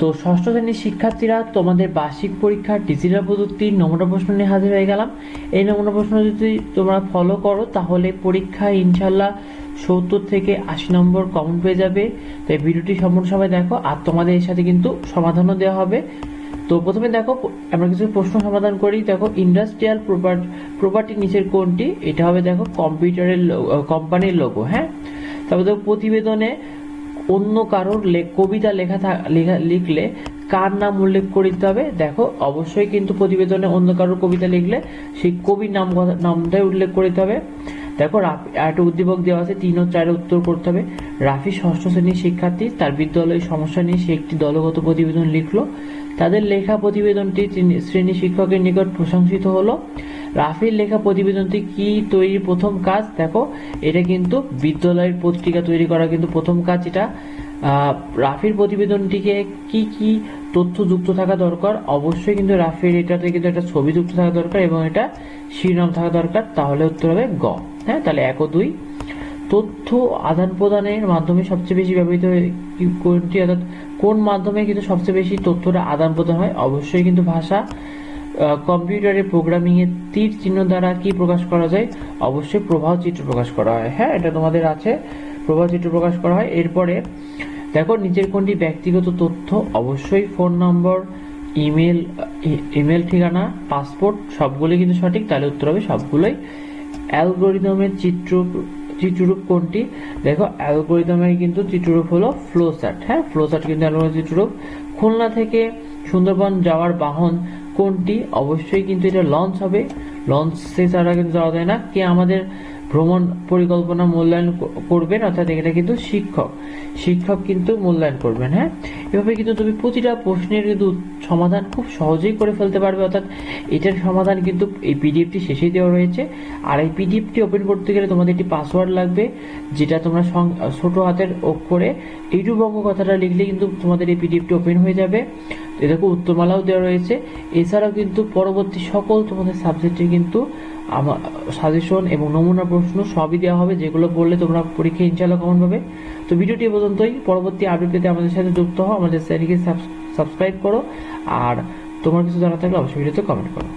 তো ষষ্ঠ শ্রেণির শিক্ষার্থীরা তোমাদের বার্ষিক পরীক্ষার ডিজিটাল প্রযুক্তির নমুনা প্রশ্ন নিয়ে হাজির হয়ে গেলাম। এই নমুনা প্রশ্ন যদি তোমরা ফলো করো, তাহলে পরীক্ষায় ইনশাল্লাহ সত্তর থেকে আশি নম্বর কমন পেয়ে যাবে। তো এই ভিডিওটি সম্পূর্ণ সবাই দেখো, আর তোমাদের এর সাথে কিন্তু সমাধানও দেওয়া হবে। তো প্রথমে দেখো, আমরা কিছু প্রশ্ন সমাধান করি। দেখো ইন্ডাস্ট্রিয়াল প্রপার্টি নিচের কোনটি? এটা হবে দেখো কম্পিউটারের কোম্পানির লোগো হ্যাঁ? তারপর দেখো, প্রতিবেদনে অন্য কারোর কবিতা লেখা লেখা, লিখলে কার নাম উল্লেখ করে দিতে হবে? দেখো, অবশ্যই কিন্তু প্রতিবেদনে অন্য কারোর কবিতা লিখলে সেই কবির নাম নামটাই উল্লেখ করে দিতে হবে। দেখো একটা উদ্দীপক দেওয়া আছে, তিন ও চারে উত্তর করতে হবে। রাফি ষষ্ঠ শ্রেণির শিক্ষার্থী, তার বিদ্যালয়ের সমস্যা নিয়ে সে একটি দলগত প্রতিবেদন লিখলো। তাদের লেখা প্রতিবেদনটি শ্রেণি শিক্ষকের নিকট প্রশংসিত হলো। রাফির লেখা প্রতিবেদনটি কি তৈরির প্রথম কাজ? দেখো, এটা কিন্তু বিদ্যালয়ের পত্রিকা তৈরি করা কিন্তু প্রথম কাজ এটা। রাফির প্রতিবেদনটিকে কি কি তথ্য যুক্ত থাকা দরকার? অবশ্যই কিন্তু রাফির এটাতে কিন্তু একটা ছবি যুক্ত থাকা দরকার এবং এটা শিরোনাম থাকা দরকার। তাহলে উত্তর হবে গ। হ্যাঁ তাহলে এক ও দুই। তথ্য আদান প্রদানের মাধ্যমে সবচেয়ে বেশি ব্যবহৃত কোনটি? অর্থাৎ কোন মাধ্যমে কিন্তু সবচেয়ে বেশি তথ্যটা আদান প্রদান হয়? অবশ্যই কিন্তু ভাষা। কম্পিউটারে প্রোগ্রামিং এর তীর চিহ্ন দ্বারা কি প্রকাশ করা যায়? অবশ্যই প্রবাহ চিত্র প্রকাশ করা হয়। হ্যাঁ এটা তোমাদের আছে। প্রবাহ চিত্র প্রকাশ করা হয়। এরপরে দেখো, নিচের কোনটি ব্যক্তিগত তথ্য? অবশ্যই ফোন নম্বর, ইমেল ইমেল ঠিকানা, পাসপোর্ট, সবগুলোই কিন্তু সঠিক। তাহলে উত্তর হবে সবগুলোই। অ্যালগোরিদমের চিত্র, চিত্ররূপ কোনটি? দেখো, অ্যালগোরিদমের কিন্তু চিত্ররূপ হলো ফ্লোচার্ট। হ্যাঁ ফ্লোচার্ট কিন্তু অ্যালগোরিদম চিত্ররূপ। খুলনা থেকে সুন্দরবন যাওয়ার বাহন কোনটি? অবশ্যই কিন্তু এটা লঞ্চ হবে। লঞ্চে ছাড়া কিন্তু যাওয়া যায় না। কে আমাদের ভ্রমণ পরিকল্পনা মূল্যায়ন করবেন, অর্থাৎ এটা কিন্তু শিক্ষক। শিক্ষক কিন্তু মূল্যায়ন করবেন হ্যাঁ? এভাবে কিন্তু তুমি প্রতিটা প্রশ্নের কিন্তু সমাধান খুব সহজেই করে ফেলতে পারবে, অর্থাৎ এটার সমাধান কিন্তু এই পিডিএফটি শেষেই দেওয়া রয়েছে। আর এই পিডিএফটি ওপেন করতে গেলে তোমাদের একটি পাসওয়ার্ড লাগবে, যেটা তোমরা ছোট হাতের অক্ষরে এইটুকু বঙ্গ কথাটা লিখলে কিন্তু তোমাদের এই পিডিএফটি ওপেন হয়ে যাবে। এ দেখো, উত্তরমালাও দেওয়া রয়েছে। এছাড়াও কিন্তু পরবর্তী সকল তোমাদের সাবজেক্টে কিন্তু সাজেশন এবং নমুনা প্রশ্ন সবই দেওয়া হবে, যেগুলো বললে তোমরা পরীক্ষায় ইনশাল্লাহ কমন পাবে। তো ভিডিওটি পর্যন্তই। পরবর্তী আপডেট পেতে আমাদের সাথে যুক্ত হও, আমাদের চ্যানেলকে সাবস্ক্রাইব করো। আর তোমার কিছু জানা থাকলে অবশ্যই ভিডিওতে কমেন্ট করো।